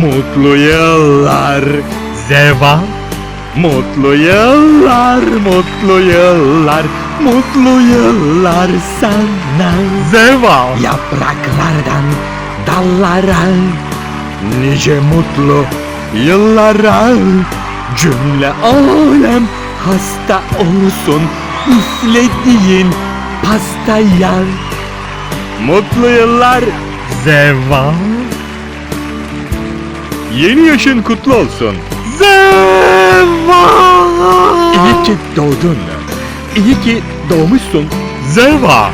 Mutlu yıllar. Zeva. Mutlu yıllar, mutlu yıllar, mutlu yıllar sana. Zeva. Yapraklardan dallara Nice mutlu yıllara. Cümle alem hasta olsun Üflediğin pastaya. Mutlu yıllar Zeva Yeni yaşın kutlu olsun. Zeva! İyi ki doğdun. İyi ki doğmuşsun. Zeva!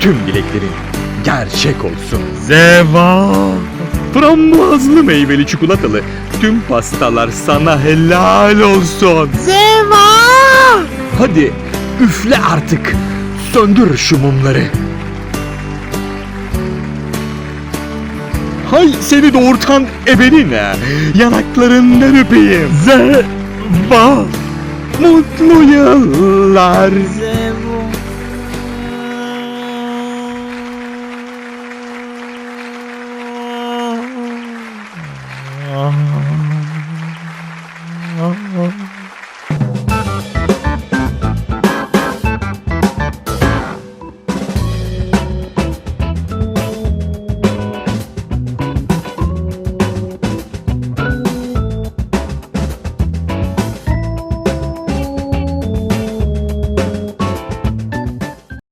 Tüm dileklerin gerçek olsun. Zeva! Frambuazlı meyveli çikolatalı tüm pastalar sana helal olsun. Zeva! Hadi üfle artık. Söndür şu mumları. Hay seni doğurtan ebenine yanaklarından öpeyim. Zeva mutlu yıllar. Zeva!